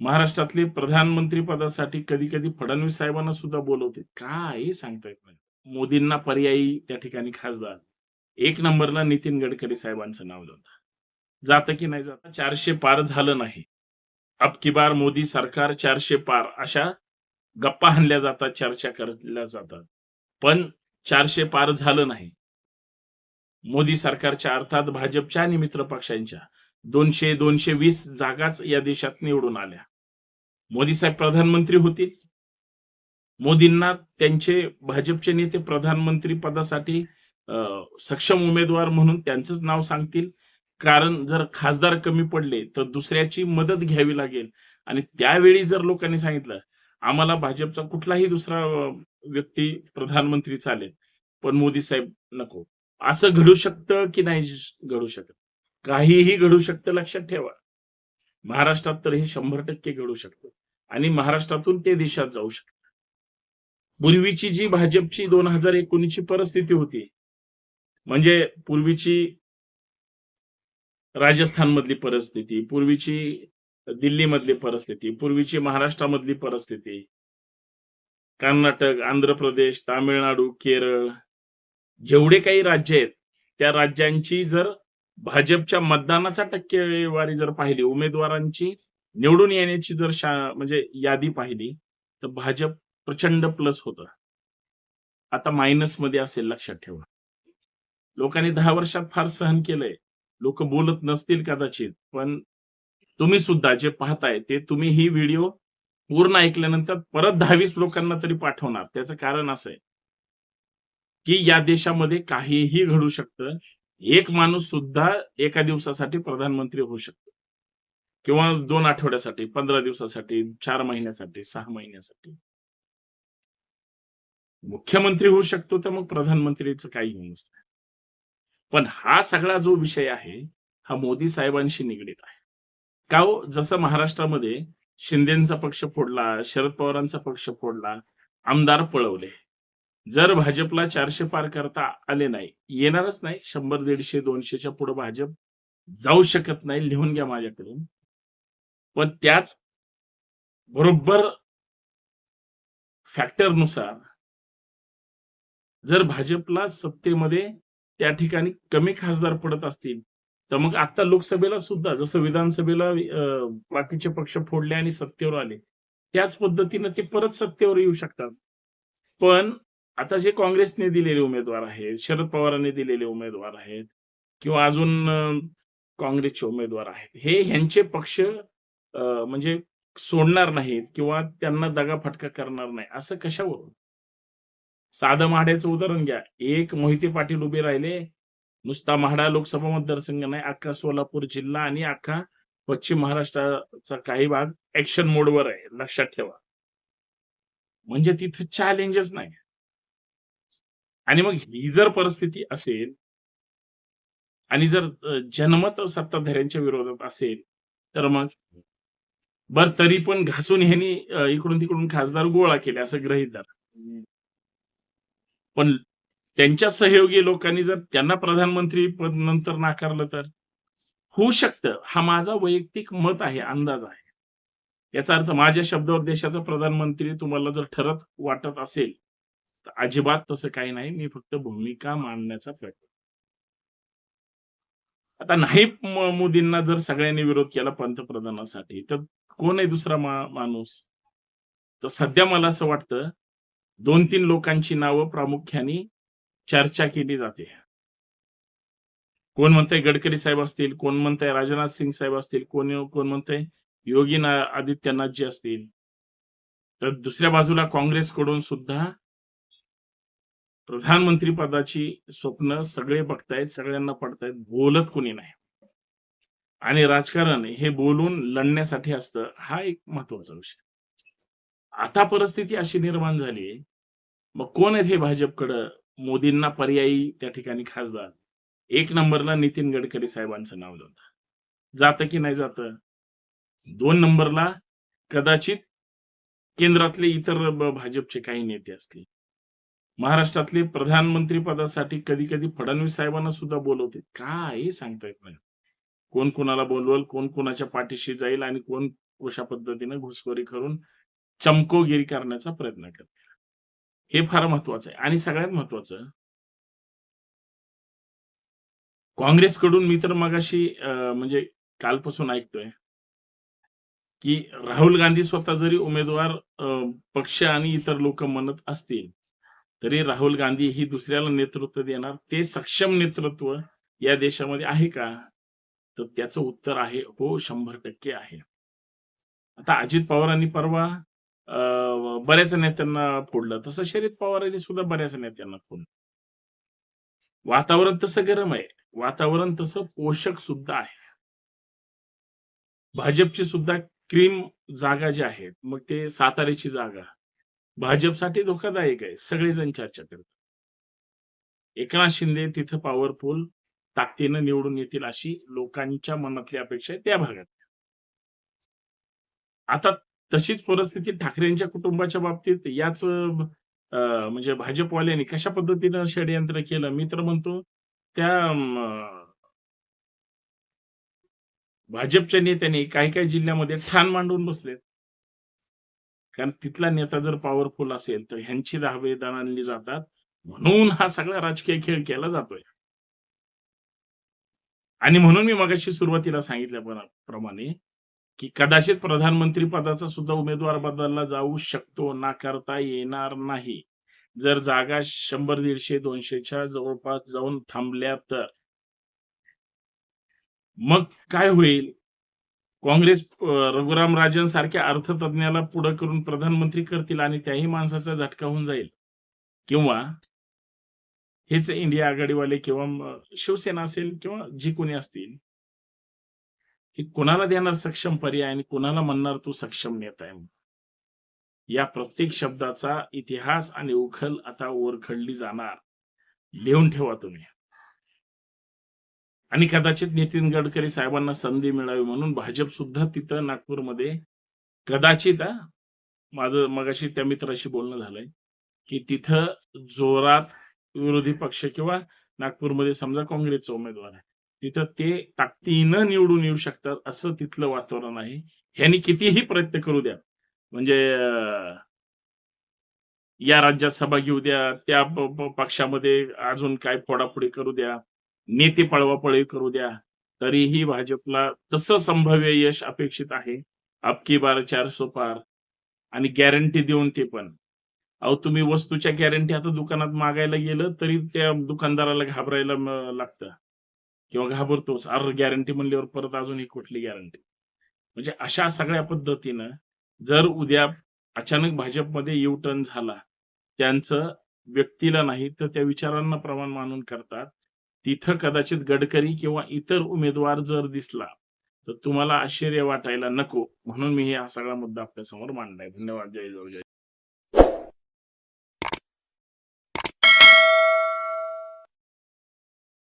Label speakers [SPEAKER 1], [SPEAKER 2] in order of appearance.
[SPEAKER 1] महाराष्ट्रातले प्रधानमंत्री पदासाठी कधी कधी फडणवीस साहेबांना सुद्धा बोलवते. काय सांगता येत नाही मोदींना पर्यायी त्या ठिकाणी खासदार. एक नंबरला नितीन गडकरी साहेबांचं नाव जातं जातं की नाही जातं? चारशे पार झालं नाही. अब की बार मोदी सरकार चारशे पार. अशा गप्पा हाणल्या जातात चर्चा करल्या जातात. पण चारशे पार झालं नाही. मोदी सरकारच्या अर्थात भाजपच्या आणि मित्र पक्षांच्या दोनशे दोनशे वीस जागाच या देशात निवडून आल्या. मोदी साहेब प्रधानमंत्री होतील. मोदींना त्यांचे भाजपचे नेते प्रधानमंत्री पदासाठी सक्षम उमेदवार म्हणून त्यांचंच नाव सांगतील. कारण जर खासदार कमी पडले तर दुसऱ्याची मदत घ्यावी लागेल. आणि त्यावेळी जर लोकांनी सांगितलं आम्हाला भाजपचा कुठलाही दुसरा व्यक्ती प्रधानमंत्री चालेल. पण मोदी साहेब नको. असं घडू शकतं की नाही घडू शकत? काहीही घडू शकतं लक्षात ठेवा. महाराष्ट्रात तर हे शंभर टक्के घडू शकतं. आणि महाराष्ट्रातून ते देशात जाऊ शकतात. पूर्वीची जी भाजपची दोन हजार एकोणीसची परिस्थिती होती म्हणजे पूर्वीची राजस्थानमधली परिस्थिती पूर्वीची दिल्लीमधली परिस्थिती पूर्वीची महाराष्ट्रामधली परिस्थिती कर्नाटक आंध्र प्रदेश तामिळनाडू केरळ जेवढे काही राज्य आहेत त्या राज्यांची जर भाजपच्या मतदानाचा टक्केवारी जर पाहिली उमेदवारांची निवडून येण्याची जर शा म्हणजे यादी पाहिली तर भाजप प्रचंड प्लस होत. आता मायनसमध्ये असेल लक्षात ठेवा. लोकांनी दहा वर्षात फार सहन केलंय. लोक बोलत नसतील कदाचित पण तुम्ही सुद्धा जे पाहताय ते तुम्ही ही व्हिडिओ पूर्ण ऐकल्यानंतर परत दहावीस लोकांना तरी पाठवणार. त्याचं कारण असं आहे की या देशामध्ये काहीही घडू शकतं. एक माणूस सुद्धा एका दिवसासाठी प्रधानमंत्री होऊ शकतो. किंवा दोन आठवड्यासाठी पंधरा दिवसासाठी चार महिन्यासाठी सहा महिन्यासाठी. मुख्यमंत्री होऊ शकतो तर मग प्रधानमंत्रीच काही होऊ नसतं. पण हा सगळा जो विषय आहे हा मोदी साहेबांशी निगडीत आहे. का हो? जसं महाराष्ट्रामध्ये शिंदेचा पक्ष फोडला शरद पवारांचा पक्ष फोडला आमदार पळवले. जर भाजपला चारशे पार करता आले नाही येणारच नाही. शंभर दीडशे दोनशेच्या पुढे भाजप जाऊ शकत नाही. लिहून घ्या माझ्याकडून. पण त्याच बरोबर फॅक्टरनुसार जर भाजपला सत्तेमध्ये त्या ठिकाणी कमी खासदार पडत असतील तर मग आता लोकसभेला सुद्धा जसं विधानसभेला बाकीचे पक्ष फोडले आणि सत्तेवर आले त्याच पद्धतीनं ते परत सत्तेवर येऊ शकतात. पण आता जे काँग्रेसने दिलेले उमेदवार आहेत शरद पवारांनी दिलेले उमेदवार आहेत किंवा अजून काँग्रेसचे उमेदवार आहेत हे ह्यांचे पक्ष म्हणजे सोडणार नाहीत किंवा त्यांना दगा फटका करणार नाही असं कशावरून? साधं माढ्याचं उदाहरण घ्या. एक मोहिते पाटील उभे राहिले नुसता म्हाडा लोकसभा मतदारसंघ नाही अख्खा सोलापूर जिल्हा आणि अख्खा पश्चिम महाराष्ट्राचा काही भाग ऍक्शन मोडवर आहे लक्षात ठेवा. म्हणजे तिथे चॅलेंजच नाही. आणि मग ही जर परिस्थिती असेल आणि जर जनमत सत्ताधाऱ्यांच्या विरोधात असेल तर मग बर तरी पण घासून ह्यांनी इकडून तिकडून खासदार गोळा केले असं ग्रहित धरा. पण त्यांच्या सहयोगी लोकांनी जर त्यांना प्रधानमंत्री पद नंतर नाकारलं तर? होऊ शकतं. हा माझा वैयक्तिक मत आहे अंदाज आहे. याचा अर्थ माझ्या शब्दावर देशाचा प्रधानमंत्री तुम्हाला जर ठरत वाटत असेल तर अजिबात तसं काही नाही. मी फक्त भूमिका मांडण्याचा प्रयत्न आता नाही मोदींना जर सगळ्यांनी विरोध केला पंतप्रधानासाठी तर कोण आहे दुसरा मा- माणूस? तर सध्या मला असं वाटतं दोन तीन लोकांची नावं प्रामुख्याने चर्चा केली जाते. कोण म्हणतंय गडकरी साहेब असतील कोण म्हणतंय राजनाथ सिंग साहेब असतील कोण कोण म्हणतंय योगी ना- आदित्यनाथ जी असतील. तर दुसऱ्या बाजूला काँग्रेसकडून सुद्धा प्रधानमंत्री पदाची स्वप्न सगळे बघतायत सगळ्यांना पडतायत बोलत कोणी नाही. आणि राजकारण हे बोलून लढण्यासाठी असतं हा एक महत्त्वाचा विषय. आता परिस्थिती अशी निर्माण झाली मग कोण आहेत हे भाजपकडं? मोदींना पर्यायी त्या ठिकाणी खासदार. एक नंबरला नितीन गडकरी साहेबांचं नाव जातं जातं की नाही जातं? दोन नंबरला कदाचित केंद्रातले इतर भाजपचे काही नेते असतील. महाराष्ट्रातले प्रधानमंत्री पदासाठी कधी कधी फडणवीस साहेबांना सुद्धा बोलवते. काय सांगता येत नाही कोण कोणाला बोलवल कोण कोणाच्या पाठीशी जाईल आणि कोण कशा पद्धतीने घुसखोरी करून चमकोगिरी करण्याचा प्रयत्न करतील. हे फार महत्वाचं आहे. आणि सगळ्यात महत्वाचं काँग्रेसकडून मी तर मगाशी म्हणजे कालपासून ऐकतोय की राहुल गांधी स्वतः जरी उमेदवार पक्ष आणि इतर लोक म्हणत असतील तरी राहुल गांधी ही दुसऱ्याला नेतृत्व देणार. ते सक्षम नेतृत्व या देशामध्ये आहे का? तर त्याचं उत्तर आहे हो शंभर टक्के आहे. आता अजित पवारांनी परवा अं, बऱ्याच नेत्यांना फोडलं. तसं शरद पवारांनी सुद्धा बऱ्याच नेत्यांना फोडलं. वातावरण तसं गरम आहे. वातावरण तसं पोषक सुद्धा आहे. भाजपची सुद्धा क्रीम जागा ज्या आहेत मग ते साताऱ्याची जागा. भाजपसाठी धोकादायक आहे सगळेजण चर्चा करतात. एकनाथ शिंदे तिथं पॉवरफुल ताकदीनं निवडून येतील अशी लोकांच्या मनातली अपेक्षा आहे त्या भागात. आता तशीच परिस्थिती ठाकरेंच्या कुटुंबाच्या बाबतीत याच अं, म्हणजे भाजपवाल्यांनी कशा पद्धतीनं षडयंत्र केलं? मी तर म्हणतो त्या भाजपच्या नेत्यांनी काही काही जिल्ह्यामध्ये ठाण मांडून बसलेत. कारण तिथला नेता जर पॉवरफुल असेल तर ह्यांची दावेदार आणली जातात. म्हणून हा सगळा राजकीय खेळ केला जातोय. आणि म्हणून मी मगाशी सुरुवातीला सांगितल्याप्रमाणे की कदाचित प्रधानमंत्री पदाचा सुद्धा उमेदवार बदलला जाऊ शकतो नाकारता येणार नाही. जर जागा शंभर दीडशे दोनशेच्या जवळपास जाऊन थांबल्या तर. मग काय होईल? काँग्रेस रघुराम राजन सारख्या अर्थतज्ञाला पुढे करून प्रधानमंत्री करतील आणि त्याही माणसाचा झटका होऊन जाईल. किंवा हेच इंडिया आघाडीवाले किंवा शिवसेना असेल किंवा जी कोणी असतील की कोणाला देणार सक्षम पर्याय आणि कोणाला म्हणणार तू सक्षम नेता आहे या प्रत्येक शब्दाचा इतिहास आणि उखल आता ओरखडली जाणार. लिहून ठेवा तुम्ही. आणि कदाचित नितीन गडकरी साहेबांना संधी मिळावी म्हणून भाजप सुद्धा तिथं नागपूरमध्ये कदाचित माझं मगाशी त्या मित्राशी बोलणं झालंय की तिथं जोरात विरोधी पक्ष किंवा नागपूरमध्ये समजा काँग्रेसचा उमेदवार आहे तिथं ते ताकदीनं निवडून येऊ शकतात असं तिथलं वातावरण आहे. ह्यांनी कितीही प्रयत्न करू द्या म्हणजे या राज्यात सभा घेऊ द्या त्या पक्षामध्ये अजून काय फोडाफोडी करू द्या नेते पळवापळी करू द्या तरीही भाजपला तसं संभाव्य यश अपेक्षित आहे. अबकी बार चार पार आणि गॅरंटी देऊन ते पण. अहो तुम्ही वस्तूच्या गॅरंटी आता दुकानात मागायला गेलं तरी त्या दुकानदाराला घाबरायला लागतं. किंवा घाबरतोच. अर गॅरंटी म्हणल्यावर परत अजून ही कुठली गॅरंटी म्हणजे अशा सगळ्या पद्धतीनं जर उद्या अचानक भाजपमध्ये यू टर्न झाला त्यांचं व्यक्तीला नाही तर त्या विचारांना प्रमाण मानून करतात. तिथं कदाचित गडकरी किंवा इतर उमेदवार जर दिसला तर तुम्हाला आश्चर्य वाटायला नको. म्हणून मी हा सगळा मुद्दा आपल्यासमोर मांडलाय. धन्यवाद. जय जय जय